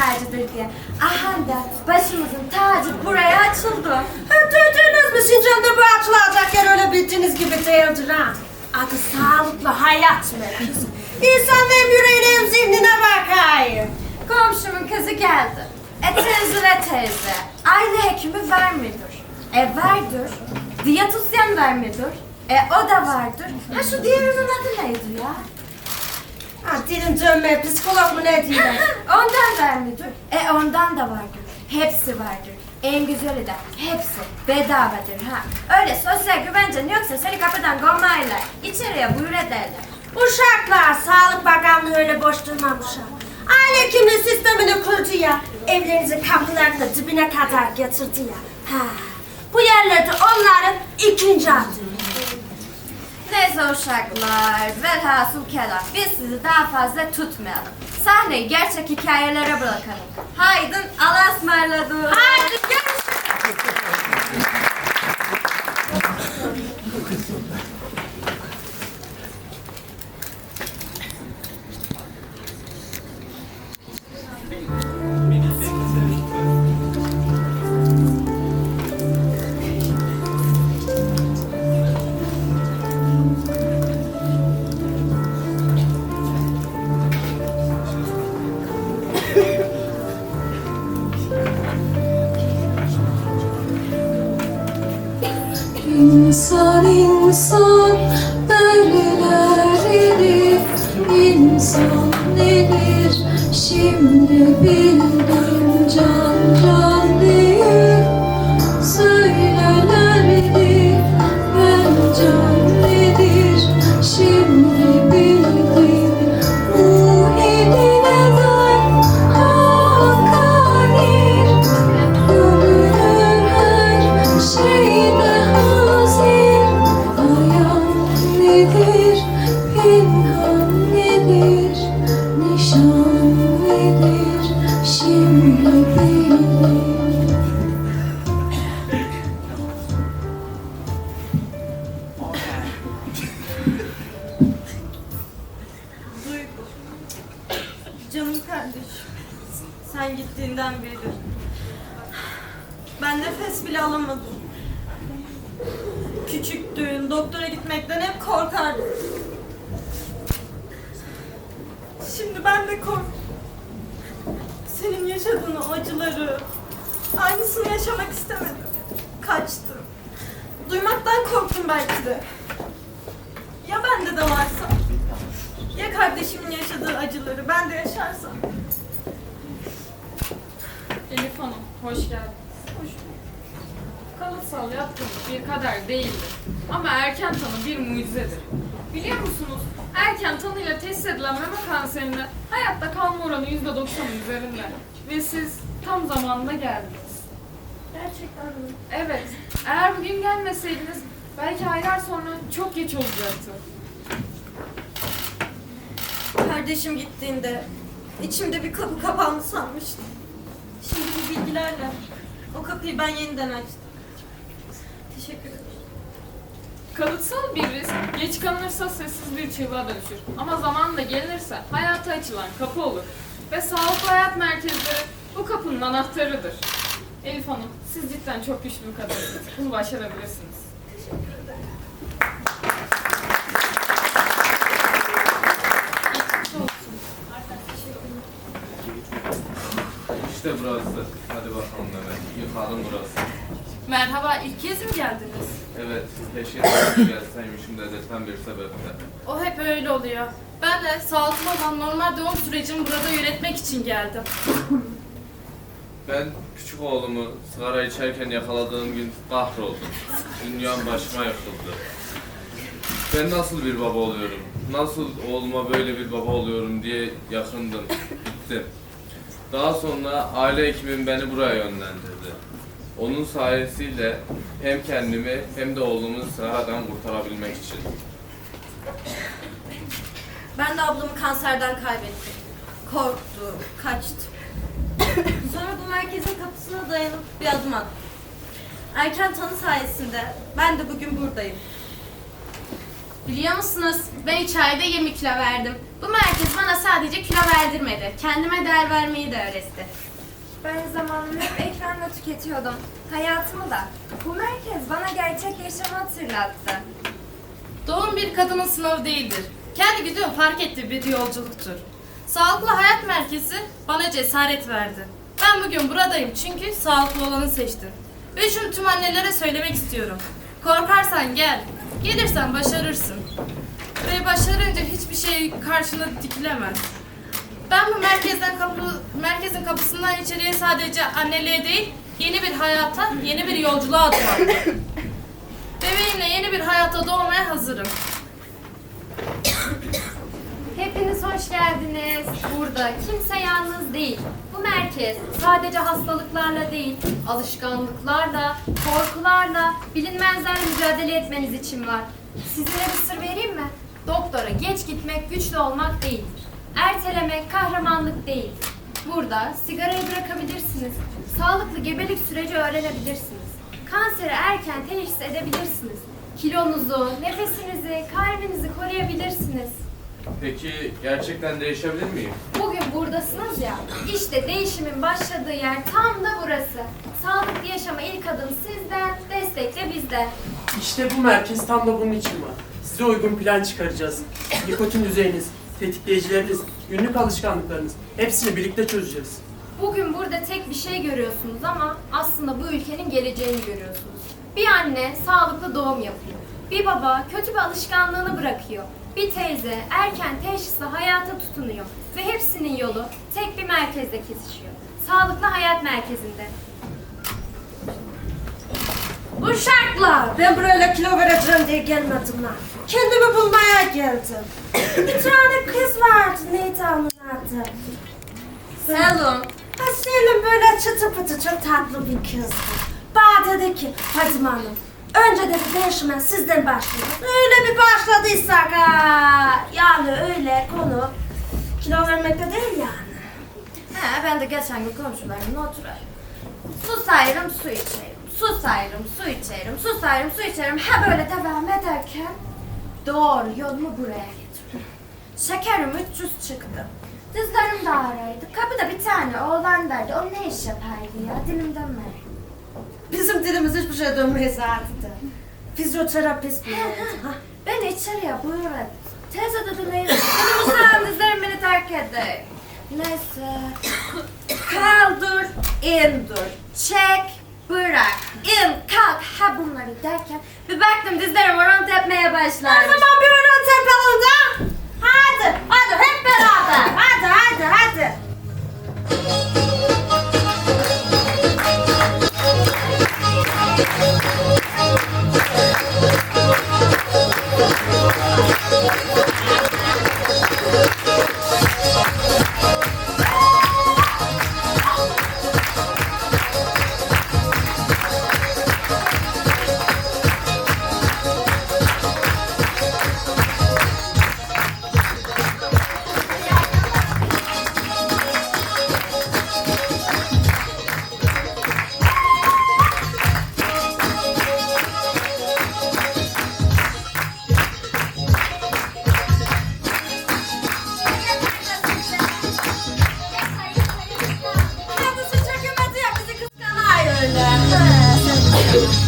tacıdır diye. Aha da başımızın tacı buraya açıldı. Ha, duydunuz mu Sincan'da bu açılacak yer öyle bildiğiniz gibi değildir ha. Adı sağlıklı hayat merkezi. İnsanların yüreğine hem zihnine bakayım. Komşumun kızı geldi. E teyze teyze. Aile hekimi var mıdır? E vardır. Diyetisyen var mıdır? E o da vardır. Ha şu diğerinin adı neydi ya? Ha, dilim dönme psikolog mu ne diyeyim? ondan var mıdır? E ondan da vardır. Hepsi vardır. En güzeli de hepsi bedavadır ha. Öyle sosyal güvencen yoksa seni kapıdan kovmayla içeriye buyur ederler. Uşaklar Sağlık Bakanlığı öyle boş durmamış ha. Aile hekimliği sistemini kurdu ya. Evlerinizin kapılarını dibine kadar getirdi ya. Ha. Bu yerlerde onların ikinci adı. Neyse uşaklar, velhasıl kelam. Biz sizi daha fazla tutmayalım. Sahneyi gerçek hikayelere bırakalım. Haydın Allah'a ısmarladık. İnsan insan böyleleri insan nedir şimdi bildim Ben nefes bile alamadım. Küçüktün, doktora gitmekten hep korkardın. Şimdi ben de kork. Senin yaşadığın o acıları, aynısını yaşamak istemedim. Kaçtım. Duymaktan korktum belki de. Ya bende de varsa? Ya kardeşimin yaşadığı acıları ben de yaşarsam? Elif Hanım, hoş geldiniz. Kalıtsal yatkınlık bir kader değildir. Ama erken tanı bir mucizedir. Biliyor musunuz, erken tanıyla teşhis edilen meme kanserinde hayatta kalma oranı %90'ın üzerinde. Ve siz tam zamanında geldiniz. Gerçekten mi? Evet, eğer bugün gelmeseydiniz belki aylar sonra çok geç olacaktı. Kardeşim gittiğinde içimde bir kapı kapandı sanmıştım. Şimdi bu bilgilerle o kapıyı ben yeniden açtım. Teşekkür ederim. Kalıtsal bir risk geç kalınırsa sessiz bir çığlığa dönüşür. Ama zamanla gelinirse hayata açılan kapı olur. Ve sağlıklı hayat merkezleri bu kapının anahtarıdır. Elif Hanım, siz cidden çok güçlü bir kadınsınız. Bunu başarabilirsiniz. İşte burası. Hadi bakalım Mehmet. Yıkalım burası. Merhaba, ilk kez mi geldiniz? Evet, keşke sen gelseymişim dedirten bir sebeple. O hep öyle oluyor. Ben de sağlıklı olan normal doğum sürecini burada yönetmek için geldim. Ben küçük oğlumu sigara içerken yakaladığım gün kahroldum. Dünyam başıma yıkıldı. Ben nasıl bir baba oluyorum? Nasıl oğluma böyle bir baba oluyorum diye yakındım. Bittim. Daha sonra aile hekimim beni buraya yönlendirdi. Onun sayesiyle hem kendimi hem de oğlumu sigaradan kurtarabilmek için. Ben de ablamı kanserden kaybettim. Korktum, kaçtım. Sonra bu merkezin kapısına dayanıp bir adım attım. Erken tanı sayesinde ben de bugün buradayım. Biliyor musunuz? Ben 3 ayda 20 kilo verdim. Bu merkez bana sadece kilo verdirmedi. Kendime değer vermeyi de öğretti. Ben zamanımı hep ekranda tüketiyordum. Hayatımı da. Bu merkez bana gerçek yaşamı hatırlattı. Doğum bir kadının sınavı değildir. Kendi gücünü fark ettiği bir yolculuktur. Sağlıklı Hayat Merkezi bana cesaret verdi. Ben bugün buradayım çünkü sağlıklı olanı seçtim. Ve şunu tüm annelere söylemek istiyorum. Korkarsan gel, gelirsen başarırsın. Ve başarınca hiçbir şey karşına dikilemez. Ben bu merkezden kapı, merkezin kapısından içeriye sadece anneliğe değil, yeni bir hayata, yeni bir yolculuğa adım Bebeğimle yeni bir hayata doğmaya hazırım. Hepiniz hoş geldiniz. Burada kimse yalnız değil. Bu merkez sadece hastalıklarla değil, alışkanlıklarla, korkularla, bilinmezlerle mücadele etmeniz için var. Sizlere bir sır vereyim mi? Doktora geç gitmek güçlü olmak değildir. Ertelemek kahramanlık değildir. Burada sigarayı bırakabilirsiniz. Sağlıklı gebelik süreci öğrenebilirsiniz. Kanseri erken teşhis edebilirsiniz. Kilonuzu, nefesinizi, kalbinizi koruyabilirsiniz. Peki gerçekten değişebilir miyim? Bugün buradasınız ya, işte değişimin başladığı yer tam da burası. Sağlıklı yaşama ilk adım sizden, destek de bizden. İşte bu merkez tam da bunun için var. Size uygun plan çıkaracağız. Nikotin düzeyiniz, tetikleyicileriniz, günlük alışkanlıklarınız hepsini birlikte çözeceğiz. Bugün burada tek bir şey görüyorsunuz ama aslında bu ülkenin geleceğini görüyorsunuz. Bir anne sağlıklı doğum yapıyor. Bir baba kötü bir alışkanlığını bırakıyor. Bir teyze erken teşhisle hayata tutunuyor. Ve hepsinin yolu tek bir merkezde kesişiyor. Sağlıklı Hayat Merkezi'nde. Bu şartla ben buraya kilo vereceğim diye gelmedim lan. Kendimi bulmaya geldim. bir tane kız vardı. Neydi onun adı? Selum. Ha Selim böyle çıtı pıtı çok tatlı bir kızdı. Bana dedi ki Fadime Hanım önce dedi değişime sizden başlayalım. Öyle bir başladıysak ha. Yani öyle konu kilo vermekte değil yani. He, ben de geçen gün komşularımla oturayım. Su sayarım, su içerim. Su sayarım, su içerim. Su sayarım, su içerim. Ha böyle devam ederken doğru yolumu buraya getirdim. Şekerim 300 çıktı. Dizlerim de ağrıydı. Kapıda bir tane oğlan derdi. O ne iş yapardı ya? Dilim dönmedi. Bizim dilimiz hiçbir şey dönmeye zaten. Fizyoterapist mi? Ben içeriye buyurun. Teyze dedi neydi? Benim uzağım dizlerim beni terk eder. Neyse. Kaldır, indir, çek, bunları derken bir baktım dizlerim oran tepmeye başlar. O zaman bir onun tepelinde. Hadi, hadi hep beraber. Hadi, hadi, hadi. Neyse.